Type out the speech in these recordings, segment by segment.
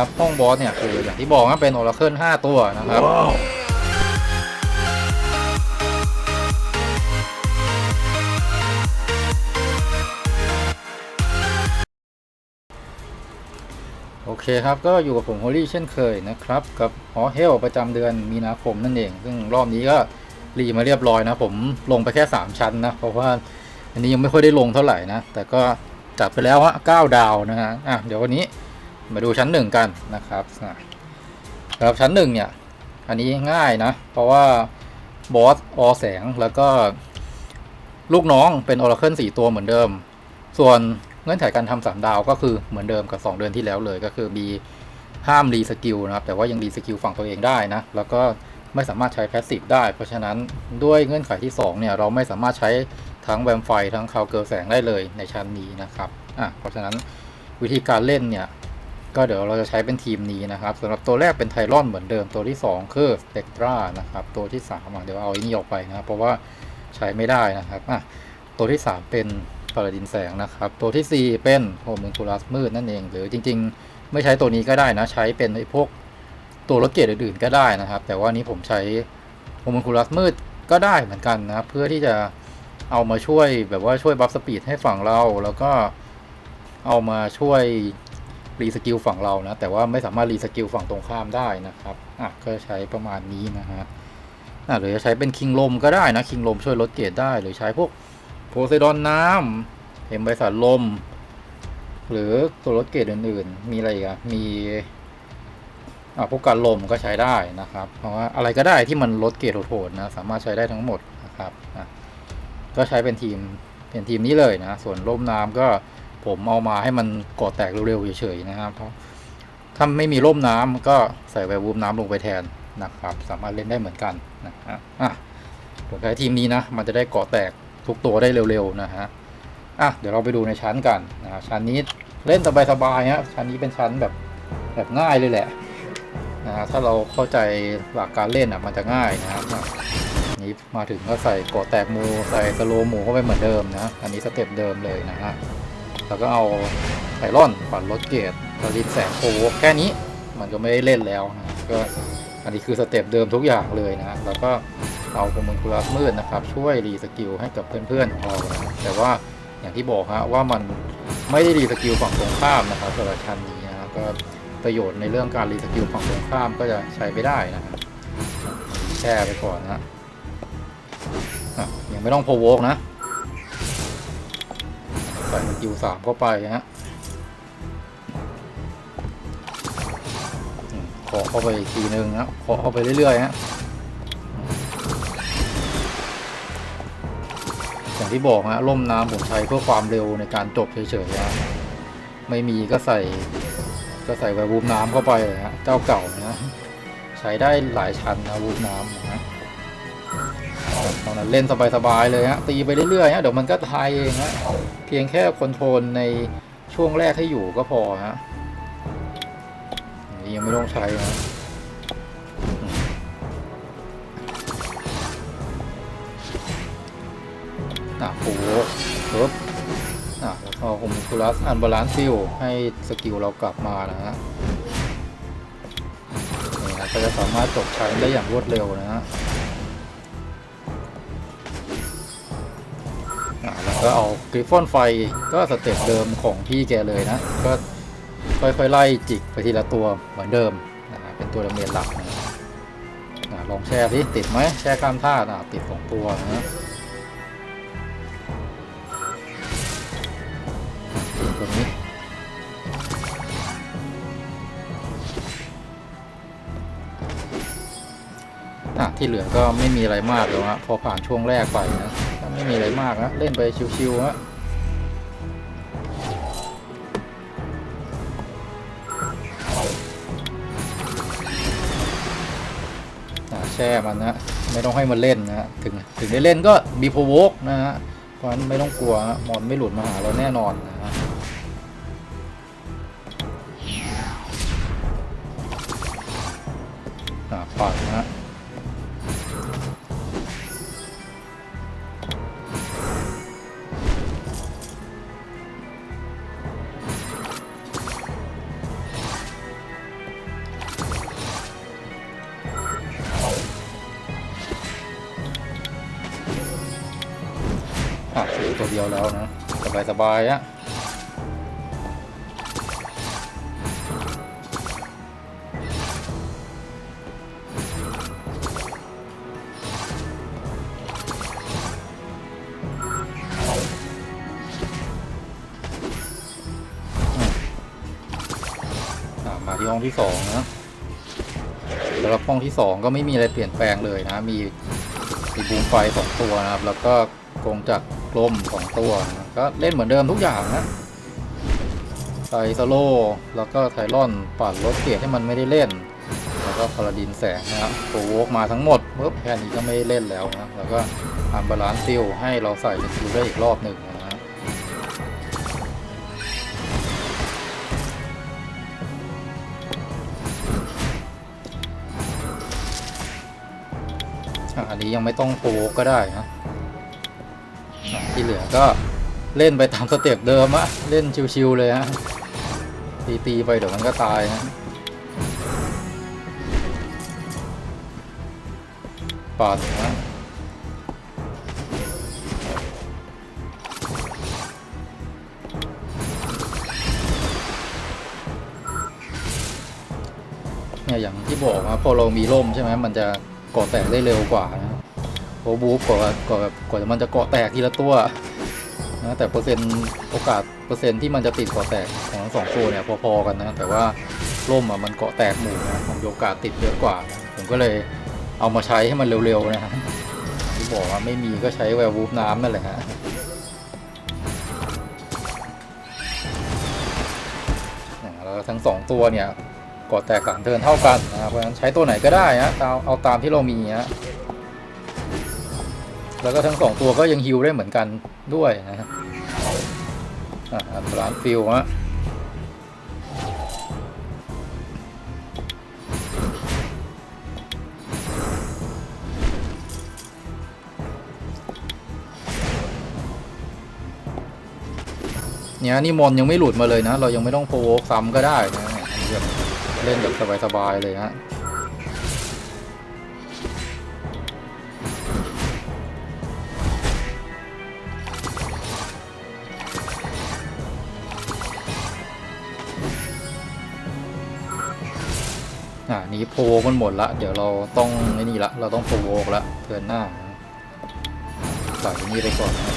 ครับห้องบอสเนี่ยคืออย่างที่บอกนะเป็นโอราเคิล5ตัวนะครับโอเคครับ ก็อยู่กับผมโฮลี่เช่นเคยนะครับ กับหอเฮลประจำเดือนมีนาคมนั่นเอง ซึ่งรอบนี้ก็รีมาเรียบร้อยนะ ผมลงไปแค่ 3 ชั้นนะ เพราะว่าอันนี้ยังไม่ค่อยได้ลงเท่าไหร่นะ แต่ก็จัดไปแล้วฮะ9ดาวนะฮะอะเดี๋ยววันนี้ มาดูชั้น1กันนะครับอะครับชั้น1เนี่ย อันนี้ง่ายนะ เพราะว่าบอสอแสงแล้วก็ลูกน้องเป็นออร์เคิล4ตัวเหมือนเดิม ส่วนเงื่อนไขการทำสามดาวก็คือเหมือนเดิมกับ 2 เดือนที่แล้วเลยก็คือมีห้ามรีสกิลนะครับ แต่ว่ายังรีสกิลฝั่งตัวเองได้นะ แล้วก็ไม่สามารถใช้แพสซีฟได้ เพราะฉะนั้นด้วยเงื่อนไขที่ 2 เนี่ย เราไม่สามารถใช้ทั้งแวมไฟ ทั้งคาวเกิลแสงได้เลยในชั้นนี้นะครับ อะ เพราะฉะนั้นวิธีการเล่นเนี่ย ก็เดี๋ยวเราจะใช้เป็นทีมนี้นะครับสำหรับตัวแรกเป็นไทรอนเหมือนเดิมตัวที่ 2 คือสเปกตรานะครับตัวที่3อะเดี๋ยวเอาอันนี้ออกไปนะเพราะว่าใช้ไม่ได้นะครับอะตัวที่ 3 เป็นพาราดินแสงนะครับ ตัวทีสี่4 เป็นโฮมินคูลัสมืดนั่นเอง หรือจริง ๆ ไม่ใช้ตัวนี้ก็ได้นะ ใช้เป็นไอ้พวกตัวรถเกรดอื่นๆก็ได้นะครับ แต่ว่านี้ผมใช้โฮมินคูลัสมืดก็ได้เหมือนกันนะครับ เพื่อที่จะเอามาช่วยแบบว่าช่วยบัฟสปีดให้ฝั่งเราแล้วก็เอามาช่วย รีสกิลฝั่งเรานะ แต่ว่าไม่สามารถรีสกิลฝั่งตรงข้ามได้นะครับอะก็ใช้ประมาณนี้นะฮะอะหรือจะใช้เป็นคิงลมก็ได้นะคิงลมช่วยลดเกรดได้ หรือใช้พวกโพไซดอนน้ำเอ็มไบสันลม หรือตัวลดเกรดอื่นๆ มีอะไรอีกอะมีอะพวกการลมก็ใช้ได้นะครับ เพราะว่าอะไรก็ได้ที่มันลดเกรดโหดๆนะสามารถใช้ได้ทั้งหมดนะครับอะก็ใช้เป็นทีมเป็นทีมนี้เลยนะ ส่วนร่มน้ำก็ ผมเอามาให้มันก่อแตกเร็วๆเฉยๆนะครับเพราะถ้าไม่มีร่มน้ำก็ใส่แวร์วูมน้ำลงไปแทนนะครับ สามารถเล่นได้เหมือนกันนะฮะอะผมใช้ทีมนี้นะ มันจะได้ก่อแตกทุกตัวได้เร็วๆนะฮะอะเดี๋ยวเราไปดูในชั้นกันนะชั้นนี้เล่นสบายๆฮะชั้นนี้เป็นชั้นแบบแบบง่ายเลยแหละนะฮะถ้าเราเข้าใจหลักการเล่นอะมันจะง่ายนะครับนี่มาถึงก็ใส่ก่อแตกมูใส่สโลหมูเข้าไปเหมือนเดิมนะ อันนี้สเต็ปเดิมเลยนะฮะ แล้วก็เอาไพลอนปั่นรถเกตผลิตแสงโคแค่นี้มันก็ไม่ได้เล่นแล้วนะก็อันนี้คือสเต็ปเดิมทุกอย่างเลยนะแล้วก็เอาโฮมุนคูลัสมืดนะครับ ช่วยรีสกิลให้กับเพื่อนๆของเราแต่ว่าอย่างที่บอกฮะว่ามันไม่ได้รีสกิลฝั่งตรงข้ามนะครับสำหรับชั้นนี้นะก็ประโยชน์ในเรื่องการรีสกิลฝั่งตรงข้ามก็จะใช้ไม่ได้นะครับแช่ไปก่อนนะะยังไม่ต้องโพโวกนะ ใส่สกิลสามเข้าไปฮะขอเข้าไปอีกทีนึงนะขอเข้าไปเรื่อยๆฮะอย่างที่บอกฮะล่มน้ำผมใช้เพื่อความเร็วในการจบเฉยๆฮะไม่มีก็ใส่ก็ใส่ไวบูมน้ำเข้าไปเลยฮะเจ้าเก่านะใช้ได้หลายชั้นนะบูมน้ำนะฮะ ตอนนั้นเล่นสบายๆเลยฮะตีไปเรื่อยๆฮะเดี๋ยวมันก็ทายเองฮะเพียงแค่คอนโทรลในช่วงแรกให้อยู่ก็พอฮะนี่ยังไม่ต้องใช้นะอะโอ้โหปึ๊บอะแล้วก็โฮมคูลัสอันบาลานซิลให้สกิลเรากลับมานะฮะนี่นะก็จะสามารถจบใช้ได้อย่างรวดเร็วนะฮะ ก็เอากริฟฟอนไฟก็สเต็ปเดิมของพี่แกเลยนะ ก็ค่อยๆไล่จิกไปทีละตัวเหมือนเดิมนะฮะเป็นตัวดาเมจหลักนะลองแช่สิติดไหมแช่ข้ามท่าอ่าติดสองตัวนะติดตรงนี้ที่เหลือก็ไม่มีอะไรมากแล้วฮะพอผ่านช่วงแรกไปนะ ไม่มีอะไรมากนะ เล่นไปชิวๆฮะแช่มันนะไม่ต้องให้มันเล่นนะฮะถึงถึงได้เล่นก็มีโพวกนะฮะเพราะฉะนั้นไม่ต้องกลัวมอนไม่หลุดมาหาเราแน่นอนนะฮะอ่าปัดนะ ตัวเดียวแล้วนะ สบายสบายอะมาที่ห้องที่สองนะสำหรับห้องที่สองก็ไม่มีอะไรเปลี่ยนแปลงเลยนะ มีมีบูมไฟสองตัวนะครับ แล้วก็กรงจักร กลมสองตัวนะก็เล่นเหมือนเดิมทุกอย่างนะไซสโลแล้วก็ไทรอนปัดรถเกียร์ให้มันไม่ได้เล่น แล้วก็พาราดินแสงนะครับโปรโวกมาทั้งหมดปุ๊บแค่นี้ก็ไม่ได้เล่นแล้วนะแล้วก็อัมบาลานซิลให้เราใส่สกิลได้อีกรอบหนึ่งนะฮะอันนี้ยังไม่ต้องโปกก็ได้นะ ที่เหลือก็เล่นไปตามสเต็ปเดิมอะเล่นชิวๆเลยฮะตีๆไปเดี๋ยวมันก็ตายนะปั่นะเนี่ยอย่างที่บอกนะพอเรามีร่มใช่ไหมมันจะกาะแตกได้เร็วกว่านะ โอบูฟกว่ากว่ากว่ามันจะเกาะแตกทีละตัวนะแต่เปอร์เซ็นต์โอกาสเปอร์เซ็นต์ที่มันจะติดเกาะแตกของทั้งสองตัวเนี่ยพอๆกันนะแต่ว่าร่มอะมันเกาะแตกหมู่นะมันมีโอกาสติดเยอะกว่า ผมก็เลยเอามาใช้ให้มันเร็วๆนะฮะที่บอกว่าไม่มีก็ใช้แวร์วูฟน้ำนั่นแหละฮะแล้วทั้งสองตัวเนี่ยกดแตกสามเทินเท่ากันนะครับเพราะฉะนั้นใช้ตัวไหนก็ได้ฮะเอาเอาตามที่เรามีฮะ แล้วก็ทั้งสองตัวก็ยังฮิลได้เหมือนกันด้วยนะฮะอ่าร้านฟิลฮะเนี่ยนี่มอนยังไม่หลุดมาเลยนะ เรายังไม่ต้องโพวกซ้ำก็ได้นะเนี่ยอันนี้แบบเล่นแบบสบายๆเลยฮะ โพวกมันหมดละ เดี๋ยวเราต้องไอ้นี่ละ เราต้องโพวกละเทิร์นหน้าใส่นี่ไปก่อนนะ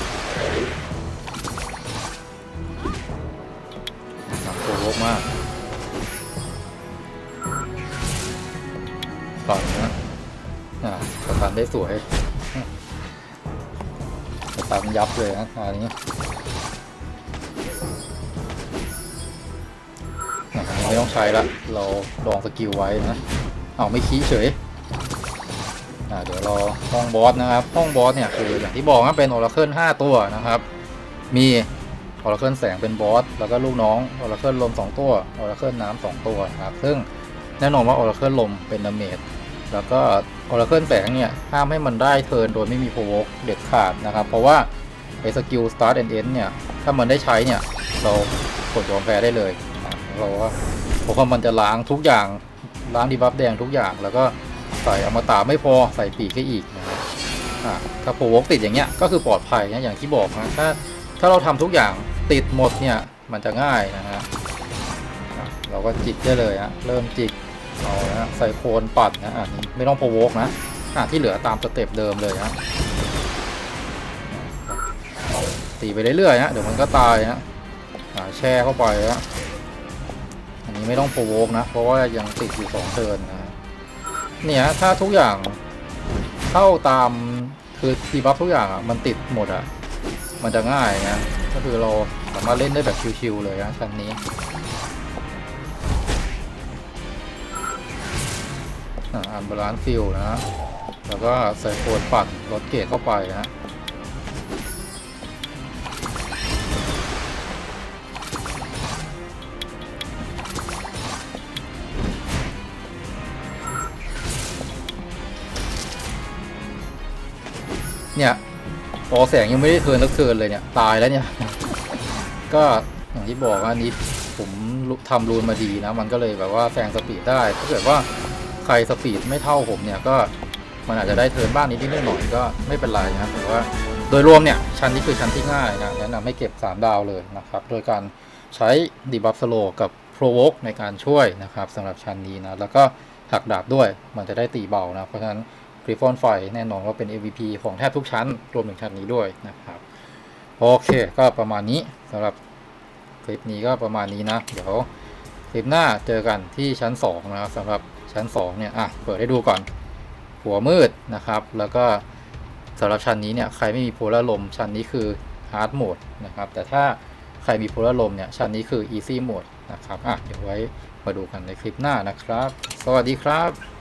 โคโวกมากต่อยนะอ่าสตันได้สวยสตันยับเลยนะอันนี้ ไม่ต้องใช้ละเราลองสกิลไว้นะเอาไม่ขี้เฉยเดี๋ยวรอห้องบอสนะครับห้องบอสเนี่ยคืออย่างที่บอกนะเป็นโอราเคิล5ตัวนะครับ มีออราเคิลแสงเป็นบอสแล้วก็ลูกน้องออราเคิลลม2ตัวออราเคิลน้ำสองตัวนะครับซึ่งแน่นอนว่าออราเคิลลมเป็นดาเมจแล้วก็ออราเคิลแสงเนี่ยห้ามให้มันได้เทิร์นโดยไม่มีโพวกเด็ดขาดนะครับ เพราะว่าไอ้สกิล start and end เนี่ยถ้ามันได้ใช้เนี่ยเรากดยอมแพ้ได้เลย เราว่าเพราะว่ามันจะล้างทุกอย่างล้างดีบัฟแดงทุกอย่าง แล้วก็ใส่อมตะไม่พอใส่ปีกให้อีกนะครับถ้าโพวกติดอย่างเงี้ยก็คือปลอดภัยนะอย่างที่บอกนะถ้าถ้าเราทำทุกอย่างติดหมดเนี่ยมันจะง่ายนะฮะเราก็จิกได้เลยฮะเริ่มจิกเอานะใส่โคนปัดนะอันนี้ไม่ต้องพะโวกนะอะที่เหลือตามสเต็ปเดิมเลยฮะตีไปเรื่อยๆฮะเดี๋ยวมันก็ตายฮะแช่เข้าไปฮะ นี้ไม่ต้องพะโวกนะ เพราะว่ายังติดอยู่สองเทิร์นนะ เนี่ยถ้าทุกอย่างเข้าตามคือทีบัฟทุกอย่างอะมันติดหมดอะ มันจะง่ายนะก็คือเราสามารถเล่นได้แบบชิวๆเลยนะชั้นนี้อ่านบาลานซ์ฟิลนะ แล้วก็ใส่โคนปัดลดเกรดเข้าไปนะ เนี่ยพอแสงยังไม่ได้เทินสักเทินเลยเนี่ยตายแล้วเนี่ย ก็อย่างที่บอกว่านี้ผมทำรูนมาดีนะ มันก็เลยแบบว่าแซงสปีดได้ถ้าเกิดว่าใครสปีดไม่เท่าผมเนี่ยก็มันอาจจะได้เทินบ้างนิดนิดหน่อยก็ไม่เป็นไรนะแต่ว่าโดยรวมเนี่ยชั้นนี้คือชั้นที่ง่ายนะแนะนำให้เก็บ 3 ดาวเลยนะครับ โดยการใช้ดีบัฟสโลกับโปรโวกในการช่วยนะครับสำหรับชั้นนี้นะแล้วก็หักดาบด้วยมันจะได้ตีเบานะเพราะฉะนั้น กริฟฟอนไฟแน่นอนว่าเป็น MVP ของแทบทุกชั้น รวมถึงชั้นนี้ด้วยนะครับ โอเคก็ประมาณนี้สำหรับคลิปนี้ก็ประมาณนี้นะ เดี๋ยวคลิปหน้าเจอกันที่ชั้น 2 นะครับสำหรับชั้น 2 เนี่ย อะ เปิดให้ดูก่อน หัวมืดนะครับ แล้วก็สำหรับชั้นนี้เนี่ย ใครไม่มีโพลาร์ลม ชั้นนี้คือฮาร์ดโหมดนะครับ แต่ถ้าใครมีโพลาร์ลมเนี่ย ชั้นนี้คือ easy mode นะครับ อะ เดี๋ยวไว้มาดูกันในคลิปหน้านะครับ สวัสดีครับ